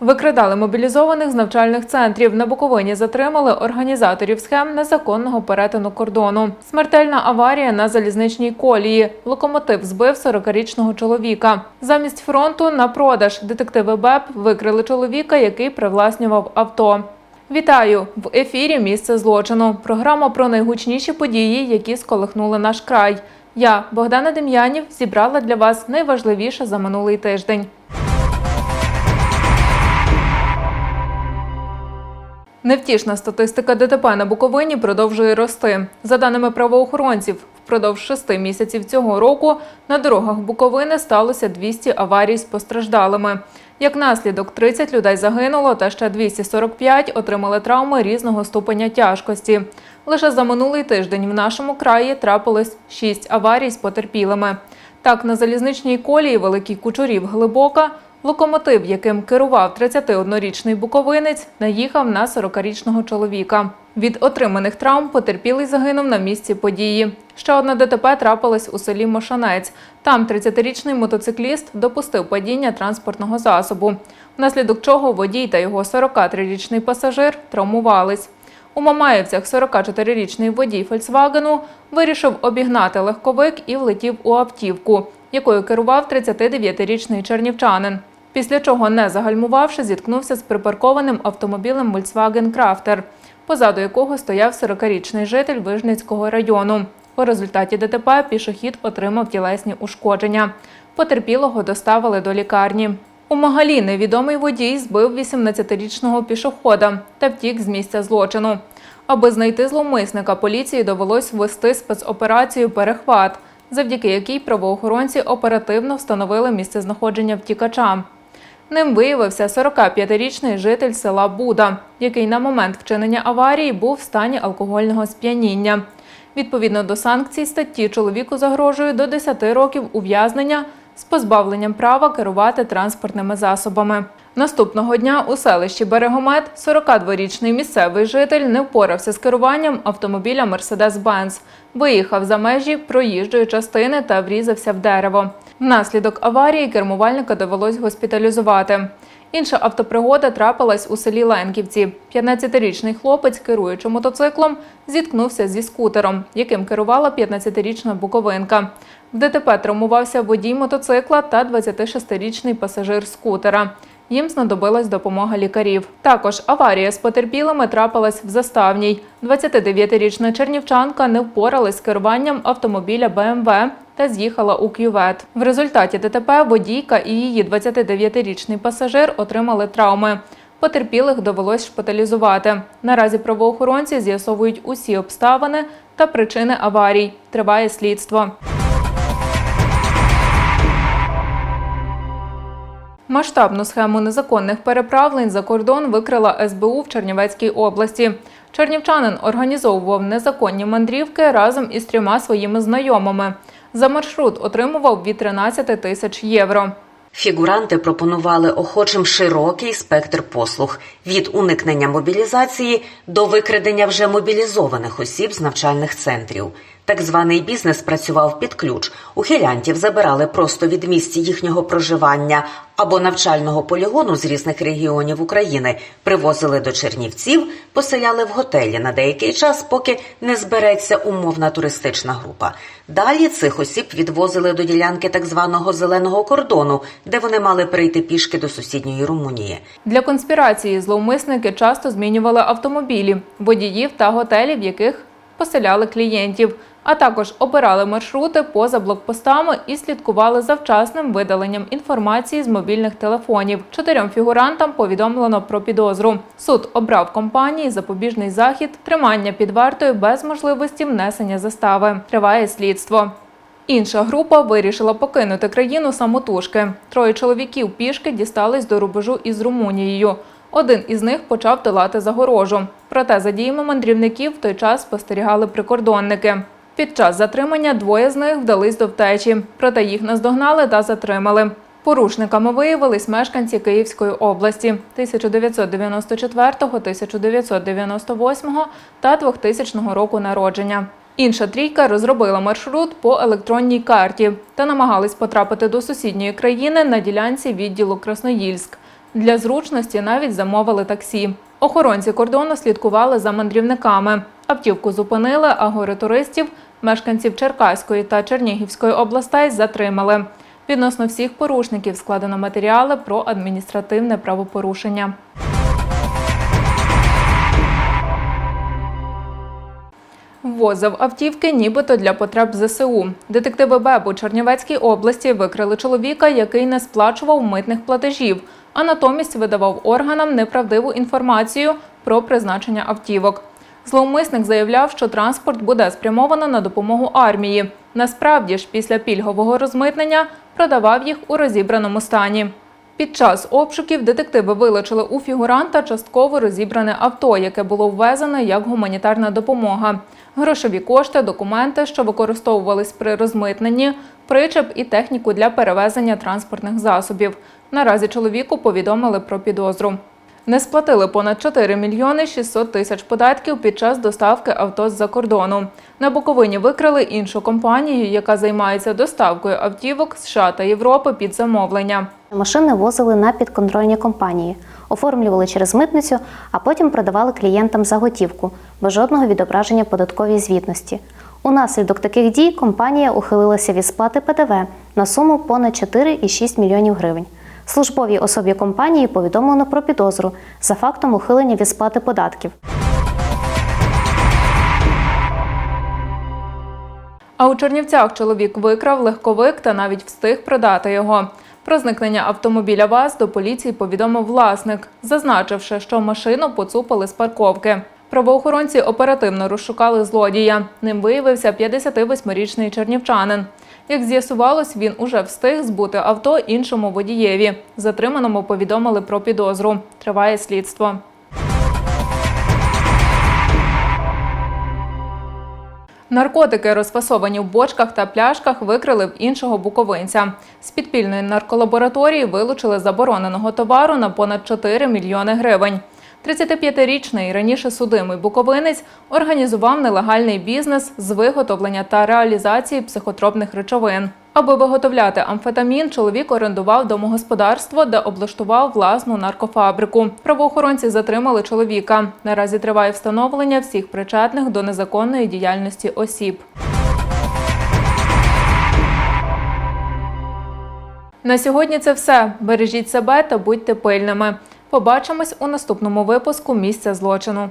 Викрадали мобілізованих з навчальних центрів. На Буковині затримали організаторів схем незаконного перетину кордону. Смертельна аварія на залізничній колії. Локомотив збив 40-річного чоловіка. Замість фронту на продаж детективи БЕП викрили чоловіка, який привласнював авто. Вітаю в ефірі. Місце злочину. Програма про найгучніші події, які сколихнули наш край. Я, Богдана Дем'янів, зібрала для вас найважливіше за минулий тиждень. Невтішна статистика ДТП на Буковині продовжує рости. За даними правоохоронців, впродовж шести місяців цього року на дорогах Буковини сталося 200 аварій з постраждалими. Як наслідок, 30 людей загинуло та ще 245 отримали травми різного ступеня тяжкості. Лише за минулий тиждень в нашому краї трапилось 6 аварій з потерпілими. Так, на залізничній колії Великий Кучурів Глибока локомотив, яким керував 31-річний буковинець, наїхав на 40-річного чоловіка. Від отриманих травм потерпілий загинув на місці події. Ще одне ДТП трапилось у селі Мошанець. Там 30-річний мотоцикліст допустив падіння транспортного засобу, внаслідок чого водій та його 43-річний пасажир травмувались. У Мамаєвцях 44-річний водій Фольксвагену вирішив обігнати легковик і влетів у автівку, якою керував 39-річний чернівчанин. Після чого, не загальмувавши, зіткнувся з припаркованим автомобілем Volkswagen Crafter, позаду якого стояв 40-річний житель Вижницького району. У результаті ДТП пішохід отримав тілесні ушкодження. Потерпілого доставили до лікарні. У Магалі невідомий водій збив 18-річного пішохода та втік з місця злочину. Аби знайти зловмисника, поліції довелось ввести спецоперацію Перехват, завдяки якій правоохоронці оперативно встановили місцезнаходження втікача. Ним виявився 45-річний житель села Буда, який на момент вчинення аварії був в стані алкогольного сп'яніння. Відповідно до санкцій статті чоловіку загрожує до 10 років ув'язнення з позбавленням права керувати транспортними засобами. Наступного дня у селищі Берегомет 42-річний місцевий житель не впорався з керуванням автомобіля Mercedes-Benz, виїхав за межі проїжджої частини та врізався в дерево. Внаслідок аварії кермувальника довелось госпіталізувати. Інша автопригода трапилась у селі Ленківці. 15-річний хлопець, керуючи мотоциклом, зіткнувся зі скутером, яким керувала 15-річна буковинка. В ДТП травмувався водій мотоцикла та 26-річний пасажир скутера. Їм знадобилась допомога лікарів. Також аварія з потерпілими трапилась в Заставній. 29-річна чернівчанка не впоралась з керуванням автомобіля БМВ та з'їхала у кювет. В результаті ДТП водійка і її 29-річний пасажир отримали травми. Потерпілих довелось шпиталізувати. Наразі правоохоронці з'ясовують усі обставини та причини аварій. Триває слідство. Масштабну схему незаконних переправлень за кордон викрила СБУ в Чернівецькій області. Чернівчанин організовував незаконні мандрівки разом із трьома своїми знайомими. За маршрут отримував від 13 тисяч євро. Фігуранти пропонували охочим широкий спектр послуг від уникнення мобілізації до викрадення вже мобілізованих осіб з навчальних центрів. Так званий бізнес працював під ключ. Ухилянтів забирали просто від місця їхнього проживання або навчального полігону з різних регіонів України, привозили до Чернівців, поселяли в готелі на деякий час, поки не збереться умовна туристична група. Далі цих осіб відвозили до ділянки так званого зеленого кордону, де вони мали перейти пішки до сусідньої Румунії. Для конспірації зловмисники часто змінювали автомобілі, водіїв та готелі, в яких поселяли клієнтів, а також обирали маршрути поза блокпостами і слідкували за вчасним видаленням інформації з мобільних телефонів. Чотирьом фігурантам повідомлено про підозру. Суд обрав компанії запобіжний захід, тримання під вартою без можливості внесення застави. Триває слідство. Інша група вирішила покинути країну самотужки. Троє чоловіків пішки дістались до рубежу із Румунією. Один із них почав долати загорожу. Проте за діями мандрівників в той час спостерігали прикордонники. Під час затримання двоє з них вдались до втечі, проте їх наздогнали та затримали. Порушниками виявились мешканці Київської області 1994, 1998 та 2000 року народження. Інша трійка розробила маршрут по електронній карті та намагались потрапити до сусідньої країни на ділянці відділу Красноїльськ. Для зручності навіть замовили таксі. Охоронці кордону слідкували за мандрівниками. Автівку зупинили, а гори туристів, мешканців Черкаської та Чернігівської областей затримали. Відносно всіх порушників складено матеріали про адміністративне правопорушення. Ввозив автівки нібито для потреб ЗСУ. Детективи БЕБ у Чернівецькій області викрили чоловіка, який не сплачував митних платежів, а натомість видавав органам неправдиву інформацію про призначення автівок. Зловмисник заявляв, що транспорт буде спрямовано на допомогу армії. Насправді ж, після пільгового розмитнення продавав їх у розібраному стані. Під час обшуків детективи вилучили у фігуранта частково розібране авто, яке було ввезене як гуманітарна допомога. Грошові кошти, документи, що використовувались при розмитненні, причеп і техніку для перевезення транспортних засобів. Наразі чоловіку повідомили про підозру. Не сплатили понад 4 мільйони 600 тисяч податків під час доставки авто з-за кордону. На Буковині викрили іншу компанію, яка займається доставкою автівок США та Європи під замовлення. Машини возили на підконтрольні компанії, оформлювали через митницю, а потім продавали клієнтам за готівку, без жодного відображення податковій звітності. Унаслідок таких дій компанія ухилилася від сплати ПДВ на суму понад 4,6 мільйонів гривень. Службовій особі компанії повідомлено про підозру за фактом ухилення від сплати податків. А у Чернівцях чоловік викрав легковик та навіть встиг продати його. Про зникнення автомобіля ВАЗ до поліції повідомив власник, зазначивши, що машину поцупили з парковки. Правоохоронці оперативно розшукали злодія. Ним виявився 58-річний чернівчанин. Як з'ясувалось, він уже встиг збути авто іншому водієві. Затриманому повідомили про підозру. Триває слідство. Наркотики, розфасовані в бочках та пляшках, викрили в іншого буковинця. З підпільної нарколабораторії вилучили забороненого товару на понад 4 мільйони гривень. 35-річний раніше судимий буковинець організував нелегальний бізнес з виготовлення та реалізації психотропних речовин. Аби виготовляти амфетамін, чоловік орендував домогосподарство, де облаштував власну наркофабрику. Правоохоронці затримали чоловіка. Наразі триває встановлення всіх причетних до незаконної діяльності осіб. На сьогодні це все. Бережіть себе та будьте пильними. Побачимось у наступному випуску місця злочину.